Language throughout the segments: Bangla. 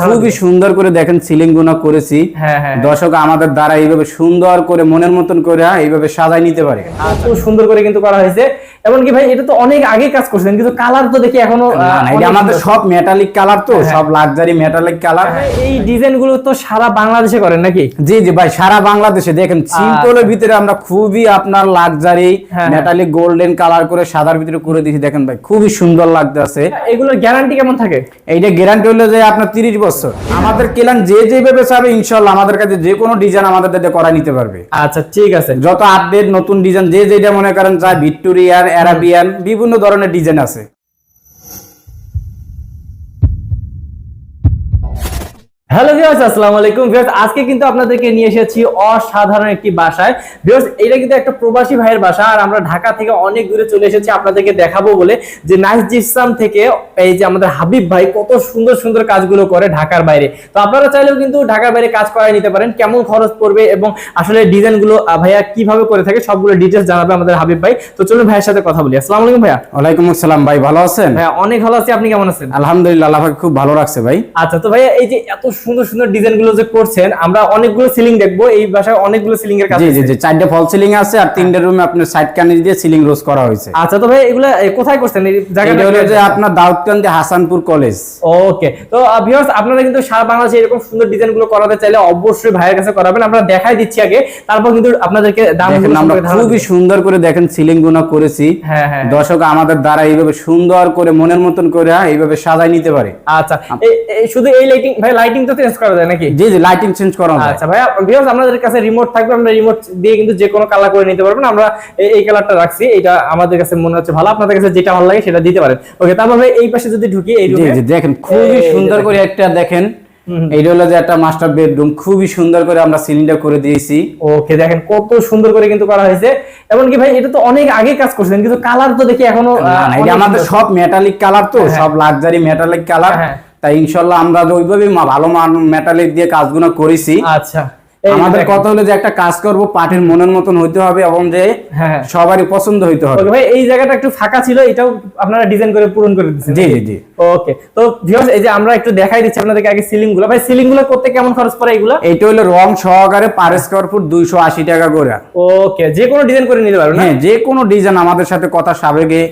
খুবই সুন্দর করে দেখেন সিলিং গুনা করেছি। হ্যাঁ হ্যাঁ দর্শক আমাদের দ্বারা এইভাবে সুন্দর করে মনের মতন করে এইভাবে সাজাই নিতে পারে। খুব সুন্দর করে কিন্তু করা হয়েছে। এমনকি ভাই এটা তো অনেক আগে কাজ করছেন কিন্তু কালার তো দেখি এখনও আমাদের সব মেটালিক কালার তো হ্যাঁ। সব লাক্সারি মেটালিক কালার এই ডিজাইনগুলো তো সারা বাংলাদেশে করেন নাকি? জি জি ভাই সারা বাংলাদেশে। দেখেন সিম্পলের ভিতরে আমরা খুবই আপনার লাক্সারি হ্যাঁ। মেটালিক গোল্ডেন কালার করে সাদার ভিতরে করে দিয়েছি। দেখেন ভাই খুবই সুন্দর লাগতেছে। এগুলোর গ্যারান্টি কেমন থাকে? এইটা গ্যারান্টি হলো যে আপনার তিরিশ বছর। আমাদের কেলান যে যেভাবে চাবে ইনশাল্লাহ আমাদের কাছে যে কোনো ডিজাইন আমাদের কাছে করা নিতে পারবে। আচ্ছা ঠিক আছে। যত আপডেট নতুন ডিজাইন যে যেটা মনে করেন চায় ভিক্টোরিয়ান অ্যারাবিয়ান বিভিন্ন ধরনের ডিজাইন আছে। হ্যালো ভিউয়ার্স আসসালামু আলাইকুম। ভিউয়ার্স আজকে কিন্তু আপনাদেরকে নিয়ে এসেছি অসাধারণ একটি বাসায়। ভিউয়ার্স এটা কিন্তু একটা প্রবাসী ভাইয়ের বাসা আর আমরা ঢাকা থেকে অনেক দূরে চলে এসেছি আপনাদেরকে দেখাবো বলে যে নাইস জিপসাম থেকে এই যে আমাদের হাবিব ভাই কত সুন্দর সুন্দর কাজগুলো করে ঢাকার বাইরে। তো আপনারা চাইলেও কিন্তু ঢাকার বাইরে কাজ করাই নিতে পারেন কেমন খরচ পড়বে এবং আসলে ডিজাইনগুলো ভাইয়া কীভাবে করে থাকে সবগুলো ডিটেলস জানাবে আমাদের হাবিব ভাই। তো চলুন ভাইয়ের সাথে কথা বলি। আসসালামু আলাইকুম ভাইয়া। ওয়ালাইকুম আসসালাম ভাই ভালো আছেন? ভাইয়া অনেক ভালো আছি। আপনি কেমন আছেন? আলহামদুলিল্লাহ আল্লাহ খুব ভালো রাখছে ভাই। আচ্ছা তো ভাইয়া এই যে এত সুন্দর সুন্দর ডিজাইনগুলো যে করছেন আমরা অনেকগুলো সিলিং দেখব। এই বাসায় অনেকগুলো সিলিং এর কাজ জি জি জি চারটে ফল সিলিং আছে আর তিনটে রুমে আপনার সাইড কানিজ দিয়ে সিলিং রোজ করা হয়েছে। আচ্ছা তো ভাই এগুলো কোথায় করছেন? এই জায়গাটা হলো যে আপনার দাউদকান্দি হাসানপুর কলেজ ওকে তো ভিউয়ার্স আপনারা কিন্তু সারা বাংলাদেশে এরকম সুন্দর ডিজাইনগুলো করাতে চাইলে অবশ্যই ভাইয়ের কাছে করাবেন। আমরা দেখাই দিচ্ছি আগে তারপর কিন্তু আপনাদেরকে দাম দেখেন আমরা খুবই সুন্দর করে দেখেন সিলিং গুনা করেছি। হ্যাঁ হ্যাঁ। দর্শক আমাদের দ্বারা এইভাবে সুন্দর করে মনের মতন করে এইভাবে সাজাই নিতে পারে। আচ্ছা শুধু এই লাইটিং ভাই লাইটিং তো চেঞ্জ করা যায় নাকি? জি জি লাইটিং চেঞ্জ করা যায় আচ্ছা ভাইয়া ভিউয়ার্স আমাদের কাছে রিমোট থাকবে আমরা রিমোট দিয়ে কিন্তু যে কোনো কালার করে নিতে পারবেন। আমরা এই- এই কালারটা রাখছি এটা আমাদের কাছে মনে হচ্ছে ভালো। আপনাদের কাছে যেটা ভালো লাগে সেটা দিতে পারেন। ওকে তারপর ভাই এই পাশে যদি ঢুকি এই রুমে জি দেখেন খুবই সুন্দর করে একটা দেখেন। এইটা হলো যে একটা মাস্টার বেডরুম খুবই সুন্দর করে আমরা সিলিংটা করে দিয়েছি। ওকে দেখেন কত সুন্দর করে কিন্তু করা হয়েছে। এমনকি ভাই এটা তো অনেক আগে কাজ করছেন কিন্তু কালার তো দেখি এখনও আমাদের সব মেটালিক কালার তো হ্যাঁ। সব লাক্সারি মেটালিক কালার হ্যাঁ। তাই ইনশাল্লাহ আমরা ওইভাবে ভালো মেটালিক দিয়ে কাজগুলো করেছি। আচ্ছা। আমাদের কথা হলো যে একটা কাজ করব পাটের মনের মতন হইতে হবে এবং যে হ্যাঁ সবারই পছন্দ হইতে হবে। ভাই এই জায়গাটা একটু ফাঁকা ছিল এটাও আপনারা ডিজাইন করে পূরণ করে দিচ্ছেন জি জি জি। ওকে তো ভিউয়ার্স এই যে আমরা একটু দেখাই দিচ্ছি আপনাদেরকে আগে সিলিংগুলো ভাই সিলিংগুলো করতে কেমন খরচ পড়ে এগুলো? এইটা হলো রং সহকারে পার স্কোয়ার ফুট দুইশো আশি টাকা করে। ওকে যে কোনো ডিজাইন করে নিতে পারবেন না? হ্যাঁ যে কোনো ডিজাইন আমাদের সাথে কথা সাবেগে।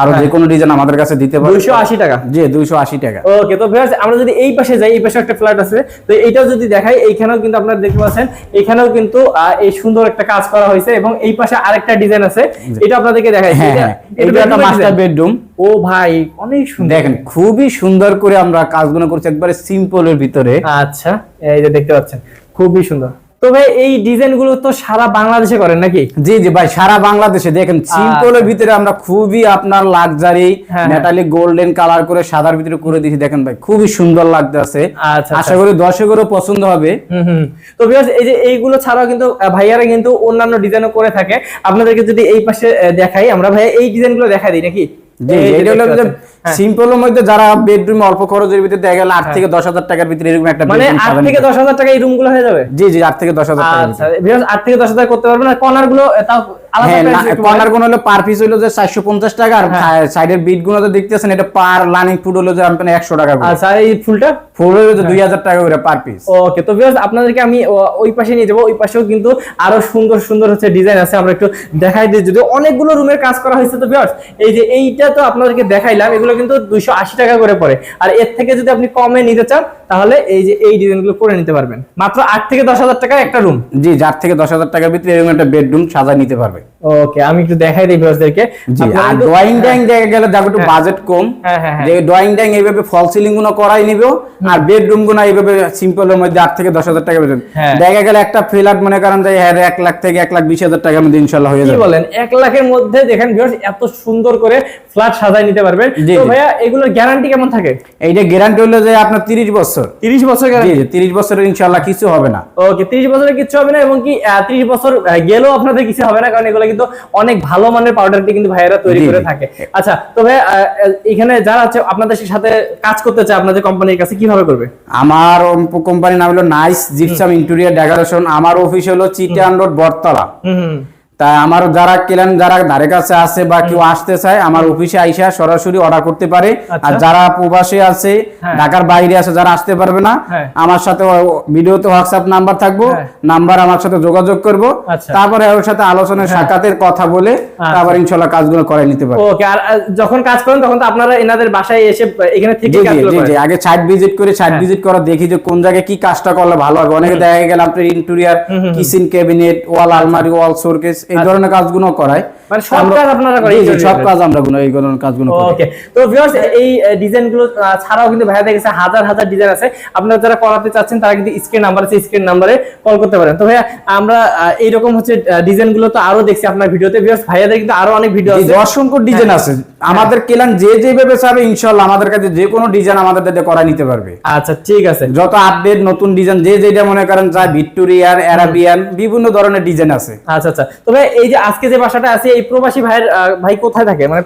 আরও যে কোনো ডিজাইন আমাদের কাছে দিতে পারে। দুইশো আশি টাকা। জি দুইশো আশি টাকা। ওকে তো ভিউয়ার্স আমরা যদি এই পাশে যাই এই পাশে একটা ফ্ল্যাট আছে তো এইটাও যদি দেখাই এইখানেও কিন্তু আপনারা দেখতে পাচ্ছেন এখানেও কিন্তু এই সুন্দর একটা কাজ করা হয়েছে এবং এই পাশে আরেকটা ডিজাইন আছে এটা আপনাদেরকে দেখাই। হ্যাঁ হ্যাঁ এটা একটা মাস্টার বেডরুম ও ভাই অনেক সুন্দর। দেখেন খুবই সুন্দর করে আমরা কাজগুলো করছি একবারে সিম্পলের ভিতরে। আচ্ছা এই যে দেখতে পাচ্ছেন খুবই সুন্দর। তো ভাই এই ডিজাইনগুলো তো সারা বাংলাদেশে করেন নাকি? জি জি ভাই সারা বাংলাদেশে। দেখেন সিম্পলের ভিতরে আমরা খুবই আপনার লাক্সারি মেটালিক গোল্ডেন কালার করে সাদার ভিতরে করে দিয়েছি। দেখেন ভাই খুবই সুন্দর লাগতেছে। আচ্ছা আশা করি দর্শকেরও পছন্দ হবে। তো ভিউয়ার্স এই যে এইগুলো ছাড়াও কিন্তু ভাইয়ারা কিন্তু অন্যান্য ডিজাইনও করে থাকে। আপনাদেরকে যদি এই পাশে দেখাই আমরা ভাইয়া এই ডিজাইনগুলো দেখাই দিই নাকি? পাচ্ছেন। হ্যাঁ। সিম্পলের মধ্যে যারা বেডরুম অল্প খরচের ভিতরে দেখা গেল আট থেকে দশ হাজার টাকার ভিতরে এরকম একটা মানে আট থেকে দশ হাজার টাকা এই রুমগুলো হয়ে যাবে? জি জি আট থেকে দশ হাজার আচ্ছা আট থেকে দশ হাজার করতে পারবেন আর কর্নারগুলো তাও হ্যাঁ price একটু বলেন। কর্নারগুলো হলো পার পিস হলো যে চারশো পঞ্চাশ টাকা আর হ্যাঁ। সাইডের বিটগুলো তো দেখতেছেন এটা পার লার্নিং ফুড হলো যে আপনার একশো টাকা করে। আচ্ছা এই ফুলটা? ফুল হলো হ্যাঁ। যে দুই হাজার টাকা করে পার পিস ওকে তো ভিউয়ার্স আপনাদেরকে আমি ওই পাশে নিয়ে যাব ওই পাশেও কিন্তু আরও সুন্দর সুন্দর হচ্ছে ডিজাইন আছে আমরা একটু দেখাই দিই। যদি অনেকগুলো রুমের কাজ করা হয়েছে তো ভিউয়ার্স এই যে এইটা তো আপনাদেরকে দেখাইলাম এগুলো কিন্তু দুইশো আশি টাকা করে পড়ে। আর এর থেকে যদি আপনি কমে নিতে চান তাহলে এই যে এই ডিজাইনগুলো করে নিতে পারবেন। মাত্র আট থেকে দশ হাজার টাকা একটা রুম জি যার থেকে দশ হাজার টাকার ভিতরে এরকম একটা বেডরুম সাজা নিতে পারবে ওকে আমি একটু দেখাই দিই আর ড্রয়িং ড্যাং গেলে একটু হ্যাঁ। বাজেট কম। হ্যাঁ, হ্যাঁ, হ্যাঁ। যে ড্রয়িং ড্যাং এইভাবে ফল সিলিংগুলো করাই নিবে আর বেডরুমগুলো এইভাবে সিম্পলের মধ্যে আট থেকে দশ হাজার টাকা বেতন। হ্যাঁ। দেখা গেলে একটা ফ্ল্যাট মনে করেন যে হ্যাঁ এক লাখ থেকে এক লাখ বিশ হাজার টাকার মধ্যে ইনশাল্লাহ হয়ে যাবে। বলেন? এক লাখের মধ্যে দেখেন ভিউয়ার্স এত সুন্দর করে ফ্ল্যাট সাজাই নিতে পারবেন। তো ভাইয়া এগুলোর গ্যারান্টি কেমন থাকে? এইটা গ্যারান্টি হলো যে আপনার তিরিশ বছর। তিরিশ বছর গ্যারান্টি তিরিশ বছরের ইনশাল্লাহ কিছু হবে না। ওকে তিরিশ বছরের কিছু হবে না এবং কি তিরিশ বছর গেলেও আপনাদের কিছু হবে না কারণ এগুলো কিন্তু অনেক ভালো মানের পাউডারটি কিন্তু ভাইয়েরা তৈরি করে থাকে। আচ্ছা তবে এখানে যারা আছে আপনাদের সাথে কাজ করতে চায় আপনাদের কোম্পানির কাছে কীভাবে করবে? আমার কোম্পানির নাম হলো নাইস জিপসাম ইন্টেরিয়ার ডেকোরেশন আমার অফিস হলো চিটান রোড বটতলা হুম হুম তা আমার যারা কেলেন যারা ধারে কাছে আছে বা কেউ আসতে চায় আমার অফিসে আইসা সরাসরি অর্ডার করতে পারে আচ্ছা। আর যারা প্রবাসে আছে হ্যাঁ। ঢাকার বাইরে আছে যারা আসতে পারবে না হ্যাঁ। আমার সাথে ভিডিওতে হোয়াটসঅ্যাপ নাম্বার থাকব হ্যাঁ। নাম্বার আমার সাথে যোগাযোগ করব আচ্ছা। তারপরে ওর সাথে আলোচনায় সাক্ষাতের কথা বলে তারপর ইনশাল্লাহ কাজগুলো করে নিতে পারবে ওকে আর যখন কাজ করেন তখন তো আপনারা এনাদের বাসায় এসে এখানে থেকে জি জি কাজগুলো জি করেন জি আগে সাইট ভিজিট করে সাইট হ্যাঁ। ভিজিট করা দেখি যে কোন জায়গায় কি কাজটা করলে ভালো হবে অনেকে দেখা গেল আপনার ইন্টেরিয়ার কিচেন ক্যাবিনেট ওয়াল আলমারি ওয়াল শোরকেস এই ধরনের কাজগুলো করায়। মানে সব কাজ আপনারা করেন সব কাজ আমরা গুলো এই কাজগুলো ওকে তো ভিউয়ার্স এই ডিজাইনগুলো আহ, ছাড়াও কিন্তু ভাইয়া দেখেছে হাজার হাজার ডিজাইন আছে। আপনারা যারা করাতে চাচ্ছেন তারা কিন্তু স্ক্রিন নাম্বার আছে স্ক্রিন নাম্বারে কল করতে পারেন। তো ভাইয়া আমরা এইরকম হচ্ছে ডিজাইনগুলো তো আরও দেখছি আপনার ভিডিওতে। ভিউয়ার্স ভাইয়াদের কিন্তু আরও অনেক ভিডিও আছে। অসংখ্য ডিজাইন আছে। আমাদের কেলান যে যেভাবে চাবে ইনশাল্লাহ আমাদের কাছে যে কোনো ডিজাইন আমাদের দিয়ে করা নিতে পারবে। আচ্ছা ঠিক আছে। যত আপডেট নতুন ডিজাইন যে যেটা মনে করেন চায় ভিক্টোরিয়ার অ্যারাবিয়ান বিভিন্ন ধরনের ডিজাইন আছে। আচ্ছা আচ্ছা। তবে এই যে আজকে যে বাসাটা আছে এই প্রবাসী ভাইয়ের ভাই কোথায় থাকে? মানে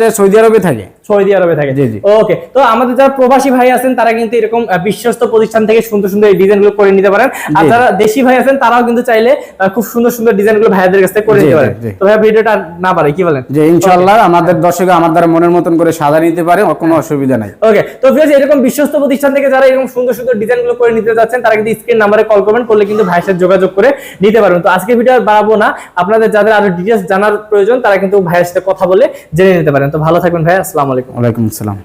যে সৌদি আরবে থাকে। সৌদি আরবে থাকে। জি, জি। ওকে তো আমাদের যারা প্রবাসী ভাই আছেন তারা কিন্তু এরকম বিশ্বস্ত প্রতিষ্ঠান থেকে সুন্দর সুন্দর এই ডিজাইনগুলো করে নিতে পারেন। আর যারা দেশি ভাই আছেন তারাও কিন্তু চাইলে খুব সুন্দর সুন্দর ডিজাইনগুলো ভাইয়াদের কাছ থেকে করে নিতে পারেন। তো ভাই ভিডিওটা না পারে কি বলেন? যে ইনশাল্লাহ আমাদের দর্শক আমার দ্বারা মনের মতন করে সাজা নিতে পারে কোনো অসুবিধা নাই। ওকে তো ভিউয়ার্স এরকম বিশ্বস্ত প্রতিষ্ঠান থেকে যারা এরকম সুন্দর সুন্দর ডিজাইনগুলো করে নিতে যাচ্ছেন তারা কিন্তু স্ক্রিন নাম্বারে কল করবেন করলে কিন্তু ভাইয়ের সাথে যোগাযোগ করে নিতে পারবেন। তো আজকে ভিডিও আর বাড়াবো না। আপনাদের যাদের আরও ডিটেলস জানার প্রয়োজন তারা কিন্তু ভাইয়ের সাথে কথা বলে জেনে নিতে পারেন। তো ভালো থাকবেন ভাই আসসালামু আলাইকুম। ওয়ালাইকুম আসসালাম।